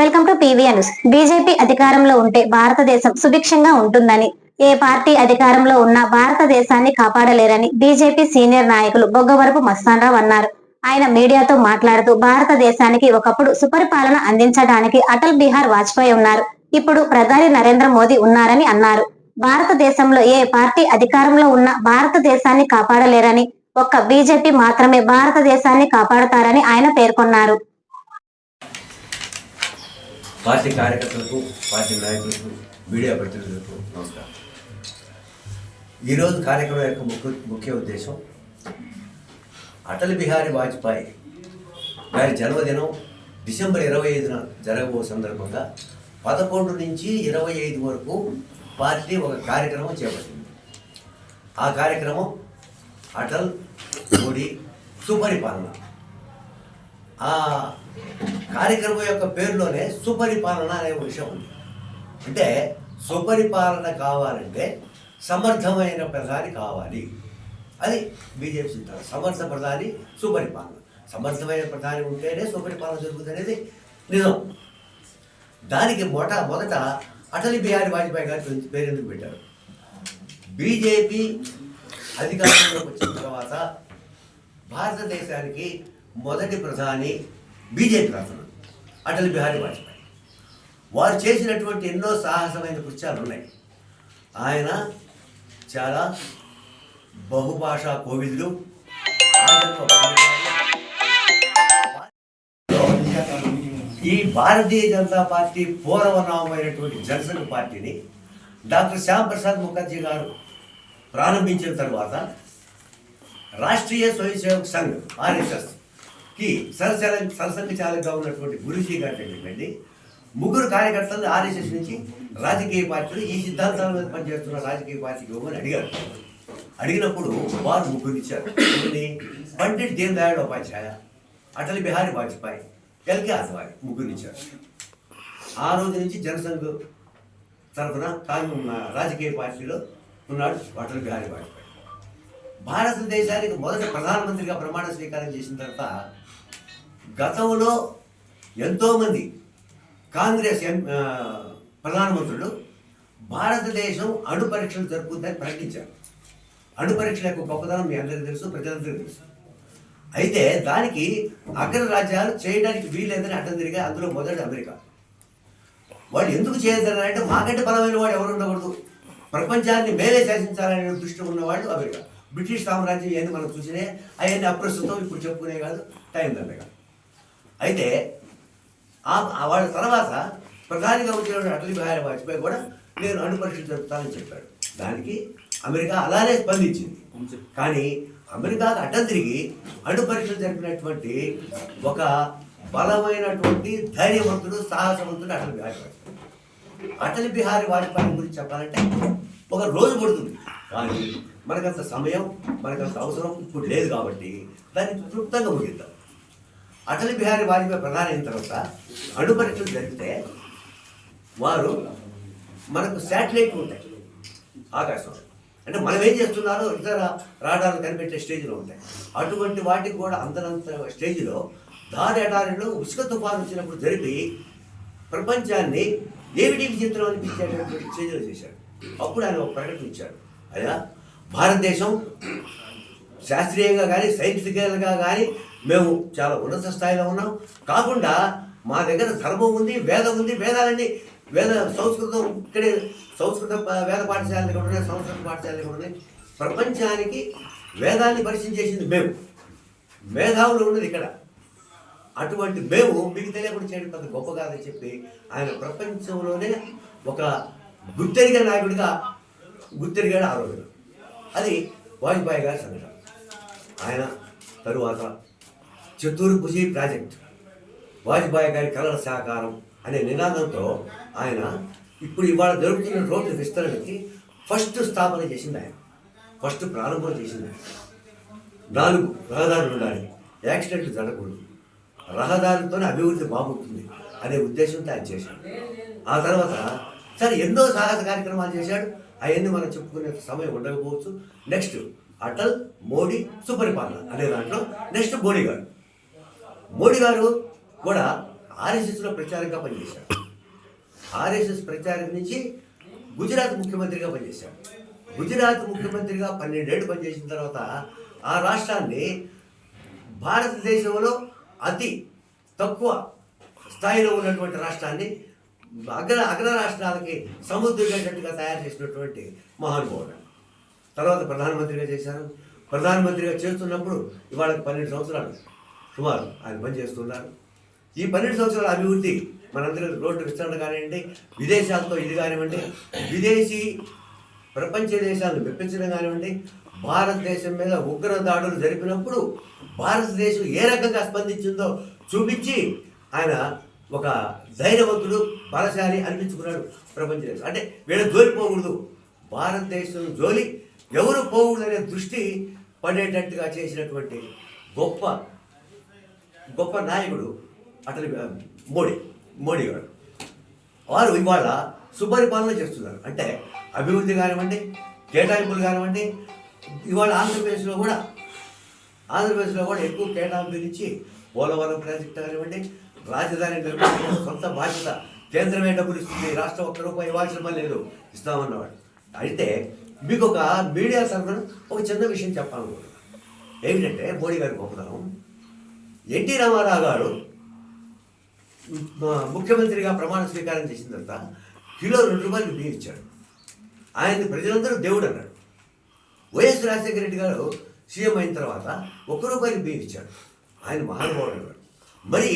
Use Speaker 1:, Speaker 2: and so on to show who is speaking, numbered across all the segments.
Speaker 1: Welcome to PVN news BJP అధికారంలో ఉంటే భారతదేశం సుభిక్షంగా ఉంటుందని. ఏ పార్టీ అధికారంలో ఉన్నా భారతదేశాన్ని కాపాడలేరని బీజేపీ సీనియర్ నాయకులు బొగ్గవరపు మస్తానరావు అన్నారు. ఆయన మీడియాతో మాట్లాడుతూ భారతదేశానికి ఒకప్పుడు సుపరిపాలన అందించడానికి అటల్ బిహార్ వాజ్పేయి ఉన్నారు. ఇప్పుడు ప్రధాని నరేంద్ర మోదీ ఉన్నారని అన్నారు. భారతదేశంలో ఏ పార్టీ అధికారంలో ఉన్నా భారతదేశాన్ని కాపాడలేరని ఒక్క బీజేపీ మాత్రమే భారతదేశాన్ని కాపాడతారని ఆయన పేర్కొన్నారు.
Speaker 2: పార్టీ కార్యకర్తలకు పార్టీ నాయకులకు మీడియా ప్రతినిధులకు నమస్కారం. ఈరోజు కార్యక్రమం యొక్క ముఖ్య ముఖ్య ఉద్దేశం అటల్ బిహారీ వాజ్పేయి గారి జన్మదినం డిసెంబర్ ఇరవై ఐదున జరగబో సందర్భంగా పదకొండు నుంచి ఇరవై ఐదు వరకు పార్టీ ఒక కార్యక్రమం చేపట్టింది. ఆ కార్యక్రమం అటల్ మోడీ సుపరిపాలన. ఆ కార్యక్రమం యొక్క పేరులోనే సుపరిపాలన అనే విషయం ఉంది. అంటే సుపరిపాలన కావాలంటే సమర్థమైన ప్రధాని కావాలి. అది బీజేపీ సిద్ధాంతం. సమర్థ ప్రధాని సుపరిపాలన. సమర్థమైన ప్రధాని ఉంటేనే సుపరిపాలన జరుగుతుంది అనేది నిజం. దానికి మొట మొదట అటల్ బిహారీ వాజ్పేయి గారి పేరెందుకు పేరు ఎందుకు పెట్టారు? బీజేపీ అధికారంలోకి వచ్చిన తర్వాత భారతదేశానికి మొదటి ప్రధాని బీజేపీ రాష్ట్రం అటల్ బిహారీ వాజ్పేయి. వారు చేసినటువంటి ఎన్నో సాహసమైన కృత్యాలు ఉన్నాయి. ఆయన చాలా బహుభాషా కోవిదులు. ఈ భారతీయ జనతా పార్టీ పూర్వనామైనటువంటి జనసంఘ్ పార్టీని డాక్టర్ శ్యాంప్రసాద్ ముఖర్జీ గారు ప్రారంభించిన తర్వాత రాష్ట్రీయ స్వయంసేవక్ సంఘ్ ఆర్ఎస్ఎస్ కి సరసర సరసంఘ చాలకుగా ఉన్నటువంటి గురుజీ గారి దగ్గరికి ముగ్గురు కార్యకర్తలు ఆర్ఎస్ఎస్ నుంచి రాజకీయ పార్టీలు ఈ సిద్ధాంతాల మీద పనిచేస్తున్న రాజకీయ పార్టీకి ఇవ్వమని అడిగారు. అడిగినప్పుడు వారు ముగ్గురు ఇచ్చారు. పండిట్ దీన్ దయాళ్ ఉపాధ్యాయ అటల్ బిహారీ వాజ్పేయి ఎల్కే అద్వాయి ముగ్గురు ఇచ్చారు. ఆ రోజు నుంచి జనసంఘ్ తరఫున కాంగ్రెస్ రాజకీయ పార్టీలో ఉన్నాడు అటల్ బిహారీ వాజ్పేయి. భారతదేశానికి మొదటి ప్రధానమంత్రిగా ప్రమాణ స్వీకారం చేసిన తర్వాత గతంలో ఎంతోమంది కాంగ్రెస్ ఎం ప్రధానమంత్రులు భారతదేశం అణు పరీక్షలు జరుపుతుందని ప్రకటించారు. అణు పరీక్షల యొక్క గొప్పదనం మీ అందరికీ తెలుసు ప్రజలందరికీ తెలుసు. అయితే దానికి అగ్ర రాజ్యాలు చేయడానికి వీలేదని అడ్డం తిరిగా అందులో మొదటి అమెరికా. వాళ్ళు ఎందుకు చేయొద్దని మాకంటే బలమైన వాడు ఎవరు ఉండకూడదు. ప్రపంచాన్ని మేలే శాసించాలనే దృష్టి ఉన్నవాళ్ళు అమెరికా. బ్రిటిష్ సామ్రాజ్యం ఏంది మనం చూసినే అవన్నీ అప్రస్తుతం ఇప్పుడు చెప్పుకునే కాదు టైం దండగా. అయితే వాళ్ళ తర్వాత ప్రధానిగా వచ్చిన అటల్ బిహారీ వాజ్పేయి కూడా నేను అణు పరీక్షలు జరుపుతానని చెప్పాడు. దానికి అమెరికా అలానే స్పందించింది. కానీ అమెరికాకు అడ్డం తిరిగి అణు పరీక్షలు జరిపినటువంటి ఒక బలమైనటువంటి ధైర్యవంతుడు సాహసవంతుడు అటల్ బిహారీ వాజ్పేయి. అటల్ బిహారీ వాజ్పేయి గురించి చెప్పాలంటే ఒక రోజు పడుతుంది. కానీ మనకంత సమయం మనకంత అవసరం ఇప్పుడు లేదు కాబట్టి దాన్ని క్లుప్తంగా ముగిద్దాం. అటల్ బిహారీ వాజ్పేయి ప్రధాని అయిన తర్వాత అణు పరీక్షలు జరిగితే వారు మనకు శాటిలైట్ ఉంటాయి ఆకాశం అంటే మనం ఏం చేస్తున్నారో ఇతర రాడాలు కనిపెట్టే స్టేజ్లో ఉంటాయి. అటువంటి వాటికి కూడా అంతనంత స్టేజ్లో దారి అటారిలో ఉసుక తుఫాను వచ్చినప్పుడు జరిపి ప్రపంచాన్ని ఏమిటి విచిత్రం అనిపించేటటువంటి స్టేజ్లో చేశాడు. అప్పుడు ఆయన ఒక ప్రకటన ఇచ్చాడు. అయ్యా భారతదేశం శాస్త్రీయంగా కానీ సైంటిఫికల్గా కానీ మేము చాలా ఉన్నత స్థాయిలో ఉన్నాం. కాకుండా మా దగ్గర ధర్మం ఉంది వేదం ఉంది వేదాలన్నీ వేద సంస్కృతం ఇక్కడే సంస్కృత వేద పాఠశాలలు కూడా ఉన్నాయి సంస్కృత పాఠశాలలు కూడా ఉన్నాయి. ప్రపంచానికి వేదాన్ని పరిచయం చేసింది మేము. మేధావులు ఉన్నది ఇక్కడ. అటువంటి మేము మీకు తెలియకుండా చేయడం పెద్ద గొప్ప కాదని చెప్పి ఆయన ప్రపంచంలోనే ఒక గుర్తెరిగే నాయకుడిగా గుర్తెరిగాడు ఆ రోజున. అది వాజ్పేయి గారి సంఘటన. ఆయన తరువాత చతుర్భుజి ప్రాజెక్ట్ వాజ్పేయి గారి కళల సహకారం అనే నినాదంతో ఆయన ఇప్పుడు ఇవాళ జరుగుతున్న రోడ్డు విస్తరణకి ఫస్ట్ స్థాపన చేసింది ఆయన. ఫస్ట్ ప్రారంభం చేసింది ఆయన. నాలుగు రహదారులు ఉండాలి. యాక్సిడెంట్లు జరగకూడదు. రహదారులతోనే అభివృద్ధి బాగుంటుంది అనే ఉద్దేశంతో ఆయన చేశాడు. ఆ తర్వాత సరే ఎన్నో సాహస కార్యక్రమాలు చేశాడు. అవన్నీ మనం చెప్పుకునే సమయం ఉండకపోవచ్చు. నెక్స్ట్ అటల్ మోడీ సుపరిపాలన అనే దాంట్లో నెక్స్ట్ మోడీ గారు. మోడీ గారు కూడా ఆర్ఎస్ఎస్లో ప్రచారంగా పనిచేశాడు ఆర్ఎస్ఎస్ ప్రచారం నుంచి గుజరాత్ ముఖ్యమంత్రిగా పనిచేశాడు గుజరాత్ ముఖ్యమంత్రిగా పన్నెండేళ్ళు పనిచేసిన తర్వాత ఆ రాష్ట్రాన్ని భారతదేశంలో అతి తక్కువ స్థాయిలో ఉన్నటువంటి రాష్ట్రాన్ని అగ్ర అగ్ర రాష్ట్రాలకి సముద్రమైనట్టుగా తయారు చేసినటువంటి మహానుభావుడు. తర్వాత ప్రధానమంత్రిగా చేశారు. ప్రధానమంత్రిగా చేస్తున్నప్పుడు ఇవాళ పన్నెండు సంవత్సరాలు సుమారు ఆయన పని చేస్తున్నారు. ఈ పన్నెండు సంవత్సరాల అభివృద్ధి మనందరూ రోడ్డు విస్తరణ కానివ్వండి విదేశాలతో ఇది కానివ్వండి విదేశీ ప్రపంచ దేశాలను మెప్పించడం కానివ్వండి భారతదేశం మీద ఉగ్ర దాడులు జరిపినప్పుడు భారతదేశం ఏ రకంగా స్పందించిందో చూపించి ఆయన ఒక ధైర్యవంతుడు బలశాలి అనిపించుకున్నాడు ప్రపంచ దేశం. అంటే వీళ్ళ జోలిపోకూడదు భారతదేశం జోలి ఎవరు పోవులనే దృష్టి పడేటట్టుగా చేసినటువంటి గొప్ప గొప్ప నాయకుడు అటల్ మోడీ మోడీ గారు. వారు ఇవాళ సుపరిపాలన చేస్తున్నారు. అంటే అభివృద్ధి కానివ్వండి కేటాయింపులు కానివ్వండి ఇవాళ ఆంధ్రప్రదేశ్లో కూడా ఆంధ్రప్రదేశ్లో కూడా ఎక్కువ కేటాయింపులు ఇచ్చి పోలవరం ప్రాజెక్ట్ కానివ్వండి రాజధాని నిర్మాణం సొంత బాధ్యత కేంద్రమే డబ్బులు ఇస్తుంది రాష్ట్రం ఒక్క రూపాయి ఇవ్వాల్సిన లేదు ఇస్తామన్నవాడు. అయితే మీకు ఒక మీడియా తరఫున ఒక చిన్న విషయం చెప్పాలనుకుంటున్నాను ఏమిటంటే మోడీ గారి గొప్పతనం. ఎన్టీ రామారావు గారు ముఖ్యమంత్రిగా ప్రమాణ స్వీకారం చేసిన తర్వాత కిలో రెండు రూపాయలు బియ్యం ఇచ్చాడు. ఆయన ప్రజలందరూ దేవుడు అన్నాడు. వైఎస్ రాజశేఖర రెడ్డి గారు సీఎం అయిన తర్వాత ఒక్క రూపాయలు బియ్యం ఇచ్చాడు. ఆయన మహానుభావుడు అన్నాడు. మరి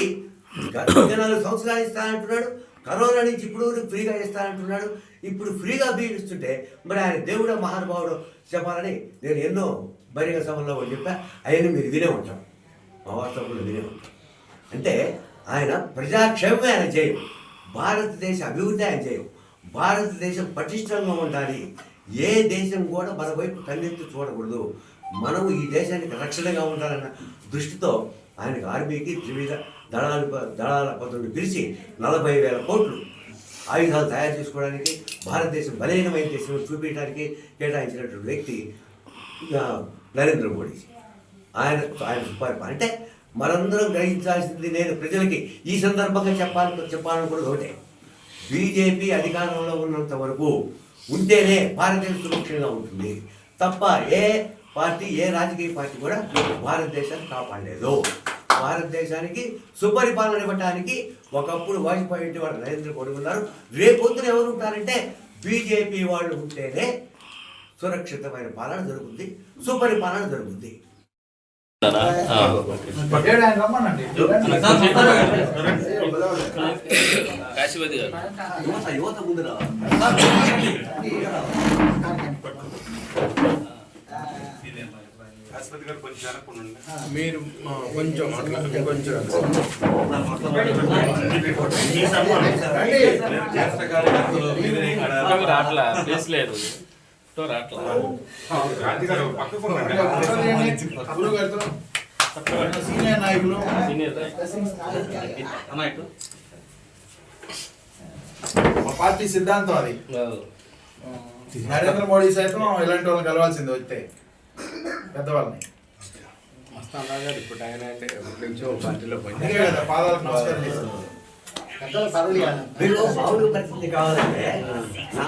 Speaker 2: గత నాలుగు సంవత్సరాలు ఇస్తానంటున్నాడు. కరోనా నుంచి ఇప్పుడు ఫ్రీగా ఇస్తానంటున్నాడు ఇప్పుడు ఫ్రీగా బియ్యం ఇస్తుంటే మరి ఆయన దేవుడు మహానుభావుడు చెప్పాలని నేను ఎన్నో బహిరంగ సభల్లో చెప్పా. ఆయన మీరు వినే ఉంటాం మా వాస్తవంలో వినే ఉంటాం అంటే ఆయన ప్రజాక్షేమమే ఆయన చేయం భారతదేశ అభివృద్ధి ఆయన చేయం భారతదేశం పటిష్టంగా ఉండాలి. ఏ దేశం కూడా మన వైపు కన్నెత్తి చూడకూడదు. మనము ఈ దేశానికి రక్షణగా ఉండాలన్న దృష్టితో ఆయనకు ఆర్మీకి త్రివిధ దళాల దళాల పద్ధతులు పిలిచి నలభై వేల కోట్లు ఆయుధాలు తయారు చేసుకోవడానికి భారతదేశం బలహీనమైన దేశం చూపించడానికి కేటాయించినటువంటి వ్యక్తి నరేంద్ర మోడీ ఆయన ఆయన సుపరిపాలన అంటే మనందరం గ్రహించాల్సింది నేను ప్రజలకి ఈ సందర్భంగా చెప్పాలని చెప్పాలనుకున్నది ఒకటే. బీజేపీ అధికారంలో ఉన్నంత వరకు ఉంటేనే భారతదేశం సురక్షంగా ఉంటుంది. తప్ప ఏ పార్టీ ఏ రాజకీయ పార్టీ కూడా భారతదేశాన్ని కాపాడలేదు. భారతదేశానికి సుపరిపాలన ఇవ్వటానికి ఒకప్పుడు వాజ్పేయి వాళ్ళు నరేంద్ర మోడీ ఉన్నారు. రేపొద్దున ఎవరు ఉంటారంటే బీజేపీ వాళ్ళు ఉంటేనే సురక్షితమైన పాలన జరుగుతుంది సుపరిపాలన జరుగుతుంది యువత యువత ముందున
Speaker 3: ఆసుపత్రి గారు కొంచెం వెనక్కుండండి.
Speaker 4: మీరు కొంచెం అట్లా
Speaker 5: ప్లేస్ లేదు.
Speaker 4: సీనియర్ నాయకులు.
Speaker 5: సీనియర్
Speaker 4: మా పార్టీ సిద్ధాంతం అది. నరేంద్ర మోడీ సైతం ఇలాంటి వాళ్ళని కలవాల్సింది వస్తే. పెద్దవాళ్ళని.
Speaker 6: మస్తానా గారు ఇప్పుడు ఆయన అంటే ఎప్పటి నుంచో పార్టీలో
Speaker 4: అందుకే కదా పాదాలకు నమస్కారం చేశారు
Speaker 2: మీకు మామూలు పరిస్థితి కావాలంటే నా